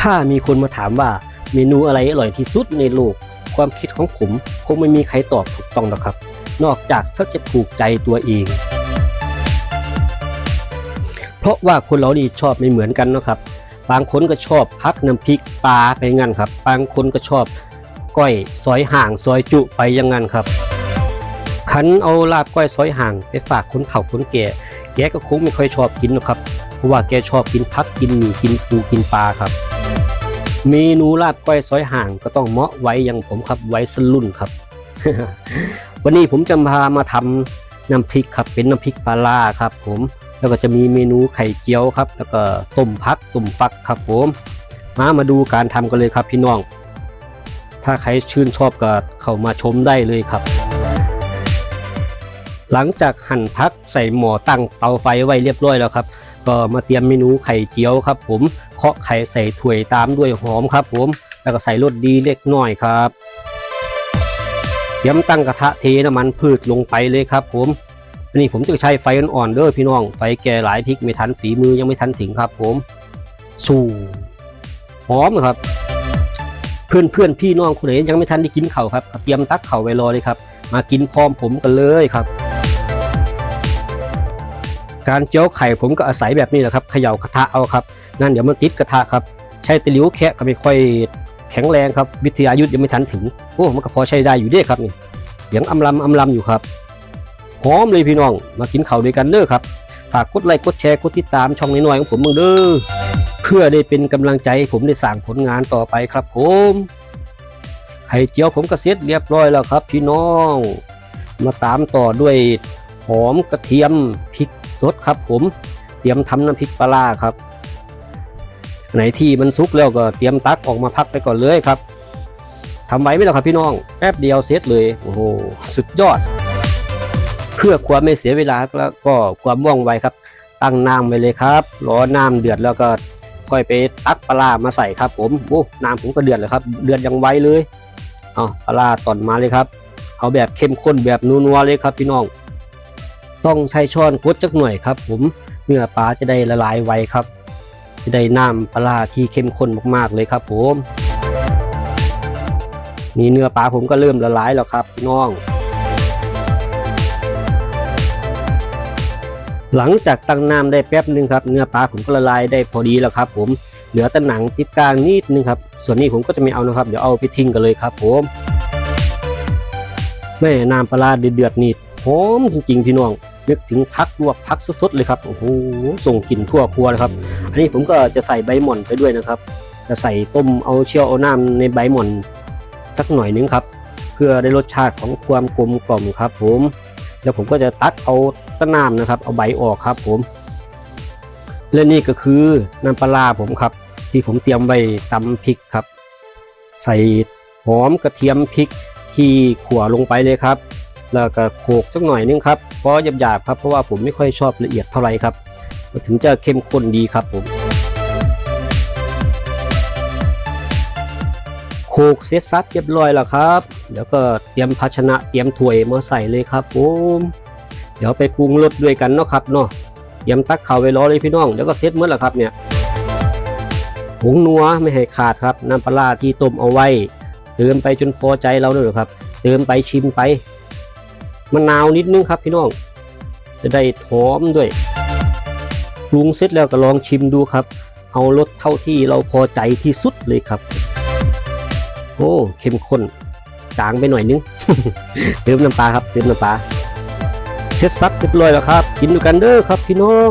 ถ้ามีคนมาถามว่าเมนูอะไรอร่อยที่สุดในโลก ความคิดของผมคงไม่มีใครตอบถูกต้องหรอกครับ นอกจากสักจะถูกใจตัวเอง เพราะว่าคนเรานี่ชอบไม่เหมือนกันนะครับ บางคนก็ชอบพักน้ำพริกปลาไปงั้นครับ บางคนก็ชอบก้อยซอยห่างซอยจุไปอยังงั้นครับคันเอาลาบก้อยซอยห่างไปฝากคนเฒ่าคนแก่แกก็คงไม่ค่อยชอบกินหรอกครับ เพราะว่าแกชอบกินพักกินหมี่กินปูกินปลาครับ เมนูลาบก้อยซอยห่างก็ต้องเหมาะไว้อย่างผมครับไว้สรุ่นครับ วันนี้ผมจะพามาทำน้ำพริกครับ เป็นน้ำพริกปลาล่าครับ ผมแล้วก็จะมีเมนูไข่เจียวครับ แล้วก็ต้มพักต้มฟักครับผม มามาดูการทำกันเลยครับพี่น้อง ถ้าใครชื่นชอบก็เข้ามาชมได้เลยครับ หลังจากหั่นพักใส่หม้อตั้งเตาไฟไว้เรียบร้อยแล้วครับ ก็มาเตรียมเมนูไข่เจียวครับ ผมเคาะไข่ใส่ถ้วยตามด้วยหอมครับ ผมแล้วก็ใส่รสดีเล็กน้อยครับเตรียมตั้งกระทะเทน้ำมันพืชลงไปเลยครับ ผมอันนี้ผมจะใช้ไฟอ่อนๆเด้อพี่น้อง ไฟแก่หลายพริกไม่ทันฝีมือยังไม่ทันถึงครับ ผมสู่หอมครับ เพื่อนเพื่อนพี่น้องคนไหนยังไม่ทันได้กินเข่าครับเตรียมตักเข่าไว้รอเลยครับ มากินพร้อมผมกันเลยครับ การเจียวไข่ผมก็อาศัยแบบนี้แหละครับเขย่ากระทะเอาครับนั่นเดี๋ยวมันติดกระทะครับ ใช้ตะหลิวแคะก็ไม่ค่อยแข็งแรงครับวิทยายุทธยังไม่ทันถึงโอ้มันก็พอใช้ได้อยู่ด้ครับนี่เสียงอำลำอำลำอยู่ครับหอมเลยพี่น้องมากินข้าวด้วยกันเด้อครับฝากกดไลค์กดแชร์กดติดตามช่องน้อยๆของผมมึงเด้อเพื่อได้เป็นกำลังใจผมได้สร้างผลงานต่อไปครับผมไข่เจียวผมก็เสร็จเรียบร้อยแล้วครับ พี่น้อง มาตามต่อด้วยหอมกระเทียมพริก สดครับ ผมเตรียมทำน้ำพริกปลาครับไหนที่มันสุกแล้วก็เตรียมตักออกมาพักไปก่อนเลยครับทำไว้ไหมล่ะครับพี่น้องแป๊บเดียวเสร็จเลยโอ้โหสุดยอด เพื่อความไม่เสียเวลาแล้วก็ความว่องไวครับ ตั้งน้ำไว้เลยครับรอน้ำเดือดแล้วก็ค่อยไปตักปลาร้ามาใส่ครับ ผมโอ้น้ำผมก็เดือดแล้วครับ เดือดยังไวเลยเอาปลาร้าตอนมาเลยครับ เอาแบบเข้มข้นแบบนัวๆเลยครับพี่น้อง ต้องใช้ช้อนกดจักหน่อยครับ ผมเนื้อปลาจะได้ละลายไวครับ จะได้น้ำปลาที่เข้มข้นมากๆเลยครับ ผมนี่เนื้อปลาผมก็เริ่มละลายแล้วครับพี่น้อง หลังจากตั้งน้ำได้แป๊บหนึงครับ เนื้อปลาผมก็ละลายได้พอดีแล้วครับ ผมเหลือแต่หนังติดกลางนิดนึงครับส่วนนี้ผมก็จะไม่เอานะครับ เดี๋ยวเอาไปทิ้งกันเลยครับ ผมแม่น้ำปลาเดือดๆนี่ หอมจริงๆพี่น้องนึกถึงพักลวกพักสดๆเลยครับโอ้โหส่งกลิ่นทั่วครัวเลยครับ อันนี้ผมก็จะใส่ใบหม่อนไปด้วยนะครับ จะใส่ต้มเอาเชี่ยวเอาน้ำในใบหม่อนสักหน่อยนึงครับ เพื่อได้รสชาติของความกลมกล่อมครับ ผม แล้วผมก็จะตักเอาต้นน้ำนะครับ เอาใบออกครับ ผม และนี่ก็คือน้ำปลาร้าผมครับ ที่ผมเตรียมไว้ตำพริกครับ ใส่หอมกระเทียมพริกที่ขั่วลงไปเลยครับ แล้วก็โขกสักหน่อยนึงครับเพราะหยาบๆครับเพราะว่าผมไม่ค่อยชอบละเอียดเท่าไหร่ครับถึงจะเข้มข้นดีครับผมโขกเสร็จสับเรียบร้อยแล้วครับเดี๋ยวก็เตรียมภาชนะเตรียมถ้วยมาใส่เลยครับผมเดี๋ยวไปปรุงรสด้วยกันเนาะครับเนาะเตรียมตักข้าวไว้รอเลยพี่น้องเดี๋ยวก็เสร็จเมื่อแล้วครับเนี่ยผงนัวไม่ให้ขาดครับน้ำปลาร้าที่ต้มเอาไว้เติมไปจนพอใจเราเลยครับ เติมไปชิมไป มะนาวนิดนึงครับพี่น้อง จะได้หอมด้วยปรุงเสร็จแล้วก็ลองชิมดูครับ เอารสเท่าที่เราพอใจที่สุดเลยครับ โอ้เข้มข้นจางไปหน่อยนึงเติมน้ำปลาครับเติมน้ำปลาเสร็จสับเรียบร้อยแล้วครับ กินด้วยกันเด้อครับพี่น้อง